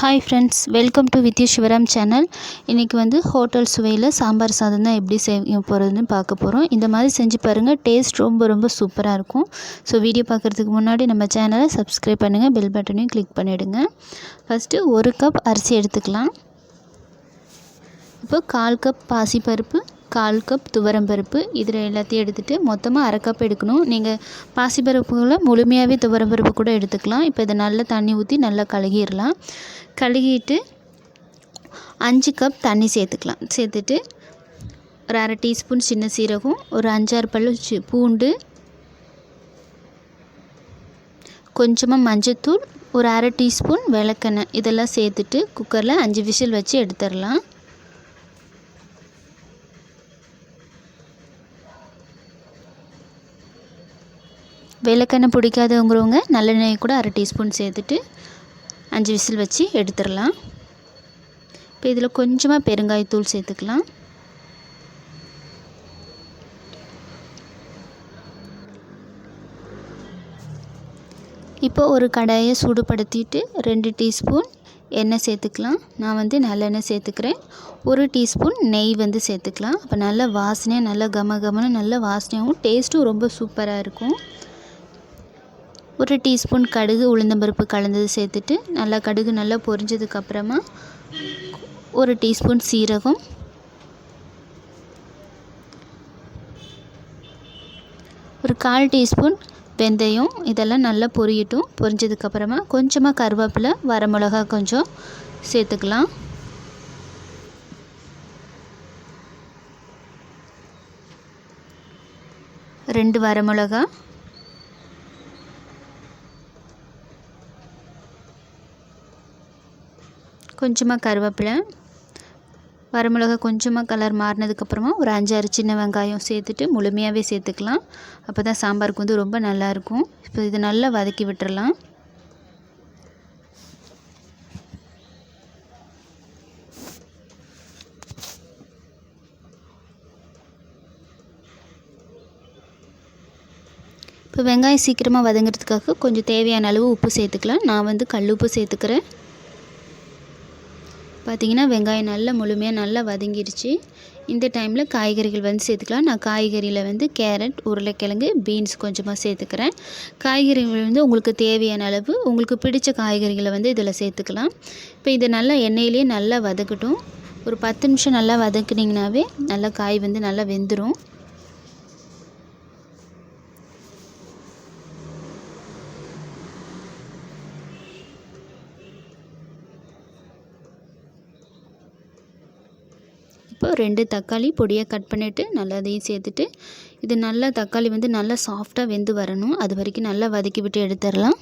Hi friends welcome to Vidya Sivaram channel இன்றைக்கி வந்து hotel சுவையில் சாம்பார் சாதம் தான் எப்படி செய்ய போகிறதுன்னு பார்க்க போகிறோம் இந்த மாதிரி செஞ்சு பாருங்கள் டேஸ்ட் ரொம்ப ரொம்ப சூப்பராக இருக்கும். ஸோ வீடியோ பார்க்குறதுக்கு முன்னாடி நம்ம சேனலை சப்ஸ்கிரைப் பண்ணுங்கள் பெல் பட்டனையும் கிளிக் பண்ணிவிடுங்க ஃபஸ்ட்டு ஒரு கப் அரிசி எடுத்துக்கலாம். இப்போ கால் கப் பாசிப்பருப்பு கால் கப் துவரம்பருப்பு இதில் எல்லாத்தையும் எடுத்துகிட்டு மொத்தமாக அரை கப் எடுக்கணும். நீங்கள் பாசிப்பருப்புகளை முழுமையாகவே துவரம்பருப்பு கூட எடுத்துக்கலாம். இப்போ இதை நல்லா தண்ணி ஊற்றி நல்லா கழுகிடலாம். கழுகிட்டு அஞ்சு கப் தண்ணி சேர்த்துக்கலாம். சேர்த்துட்டு ஒரு அரை டீஸ்பூன் சின்ன சீரகம் ஒரு அஞ்சாறு பல்லு பூண்டு கொஞ்சமாக மஞ்சத்தூள் ஒரு அரை டீஸ்பூன் விளக்கெண்ணெய். இதெல்லாம் சேர்த்துட்டு குக்கரில் அஞ்சு விசில் வச்சு எடுத்துடலாம். விளக்கெண்ணெய் பிடிக்காதவங்கிறவங்க நல்லெண்ணெய் கூட அரை டீஸ்பூன் சேர்த்துட்டு அஞ்சு விசில் வச்சு எடுத்துடலாம். இப்போ இதில் கொஞ்சமாக பெருங்காயத்தூள் சேர்த்துக்கலாம். இப்போ ஒரு கடாயை சூடுபடுத்திட்டு ரெண்டு டீஸ்பூன் எண்ணெய் சேர்த்துக்கலாம். நான் வந்து நல்லெண்ணெய் சேர்த்துக்கிறேன். ஒரு டீஸ்பூன் நெய் வந்து சேர்த்துக்கலாம். அப்போ நல்ல வாசனையாக நல்ல கம கமன்னு நல்ல வாசனையாகவும் டேஸ்ட்டும் ரொம்ப சூப்பராக இருக்கும். ஒரு டீஸ்பூன் கடுகு உளுந்தம்பருப்பு கலந்தது சேர்த்துட்டு நல்லா கடுகு நல்லா பொரிஞ்சதுக்கப்புறமா ஒரு டீஸ்பூன் சீரகம். ஒரு கால் டீஸ்பூன் வெந்தயம் இதெல்லாம் நல்லா பொரியட்டும். பொரிஞ்சதுக்கப்புறமா கொஞ்சமாக கருவேப்பிலை வரமிளகா கொஞ்சம் சேர்த்துக்கலாம். ரெண்டு வரமிளகா கொஞ்சமாக கருவேப்பிலை வரமிளகா கொஞ்சமாக கலர் மாறினதுக்கப்புறமா ஒரு அஞ்சாறு சின்ன வெங்காயம் சேர்த்துட்டு முழுமையாகவே சேர்த்துக்கலாம். அப்போ தான் சாம்பாருக்கு வந்து ரொம்ப நல்லாயிருக்கும் இப்போ இது நல்லா வதக்கி விட்டுறலாம். இப்போ வெங்காயம் சீக்கிரமாக வதங்கிறதுக்காக கொஞ்சம் தேவையான அளவு உப்பு சேர்த்துக்கலாம். நான் வந்து கல் உப்பு சேர்த்துக்கிறேன். பார்த்திங்கன்னா வெங்காயம் நல்லா முழுமையாக நல்லா வதங்கிடுச்சு இந்த டைமில் காய்கறிகள் வந்து சேர்த்துக்கலாம். நான் காய்கறியில் வந்து கேரட் உருளைக்கிழங்கு பீன்ஸ் கொஞ்சமாக சேர்த்துக்கிறேன். காய்கறிகள் வந்து உங்களுக்கு தேவையான அளவு உங்களுக்கு பிடிச்ச காய்கறிகளை வந்து இதில் சேர்த்துக்கலாம். இப்போ இதை நல்லா எண்ணெயிலேயே நல்லா வதக்கட்டும். ஒரு பத்து நிமிஷம் நல்லா வதக்குனிங்கனாவே நல்லா காய் வந்து நல்லா வெந்துடும் இப்போது ரெண்டு தக்காளி பொடியாக கட் பண்ணிவிட்டு நல்லா அதையும் சேர்த்துட்டு இது நல்லா தக்காளி வந்து நல்லா சாஃப்டாக வெந்து வரணும். அது வரைக்கும் நல்லா வதக்கி விட்டு எடுத்துடலாம்.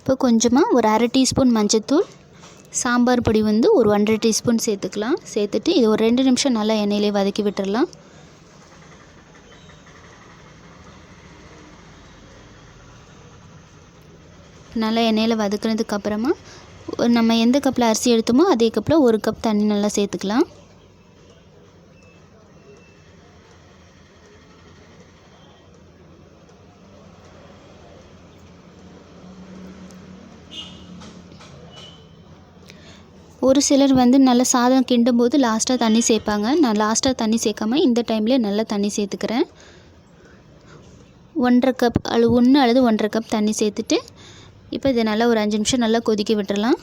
இப்போ கொஞ்சமாக ஒரு அரை டீஸ்பூன் மஞ்சத்தூள் சாம்பார் பொடி வந்து ஒரு ஒன்றரை டீஸ்பூன் சேர்த்துக்கலாம். சேர்த்துட்டு இது ஒரு ரெண்டு நிமிஷம் நல்லா எண்ணெயிலே வதக்கி விட்டுடலாம் நல்லா எண்ணெயில் வதக்குனதுக்கப்புறமா நம்ம எந்த கப்பில் அரிசி எடுத்தோமோ அதே கப்பில் ஒரு கப் தண்ணி நல்லா சேர்த்துக்கலாம். ஒரு சிலர் வந்து நல்லா சாதம் கிண்டும் போது லாஸ்ட்டாக தண்ணி சேர்ப்பாங்க. நான் லாஸ்ட்டாக தண்ணி சேர்க்காம இந்த டைம்லேயே நல்லா தண்ணி சேர்த்துக்கிறேன். ஒன்றரை கப் அல்லது ஒன்று அல்லது ஒன்றரை கப் தண்ணி சேர்த்துட்டு இப்போ இதை நல்லா ஒரு அஞ்சு நிமிஷம் நல்லா கொதிக்க விட்டுறலாம்.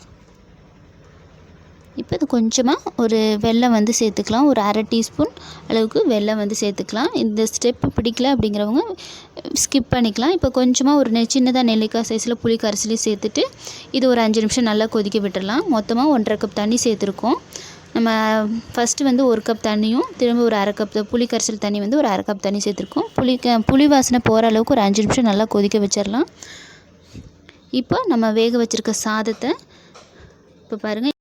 இப்போ இது கொஞ்சமாக ஒரு வெள்ளம் வந்து சேர்த்துக்கலாம். ஒரு அரை டீஸ்பூன் அளவுக்கு வெள்ளம் வந்து சேர்த்துக்கலாம். இந்த ஸ்டெப்பு பிடிக்கல அப்படிங்கிறவங்க ஸ்கிப் பண்ணிக்கலாம். இப்போ கொஞ்சமாக ஒரு சின்னதாக நெல்லிக்காய் சைஸில் புளி கரைசலையும் சேர்த்துட்டு இது ஒரு அஞ்சு நிமிஷம் நல்லா கொதிக்க விட்டுடலாம். மொத்தமாக ஒன்றரை கப் தண்ணி சேர்த்துருக்கோம். நம்ம ஃபஸ்ட்டு வந்து ஒரு கப் தண்ணியும் திரும்ப ஒரு அரை கப் புளி கரைசல் தண்ணி வந்து ஒரு அரை கப் தண்ணி சேர்த்துருக்கோம். புளி க புளி வாசனை போகிற அளவுக்கு ஒரு அஞ்சு நிமிஷம் நல்லா கொதிக்க வச்சிடலாம். இப்போ நம்ம வேக வச்சுருக்க சாதத்தை இப்போ பாருங்கள்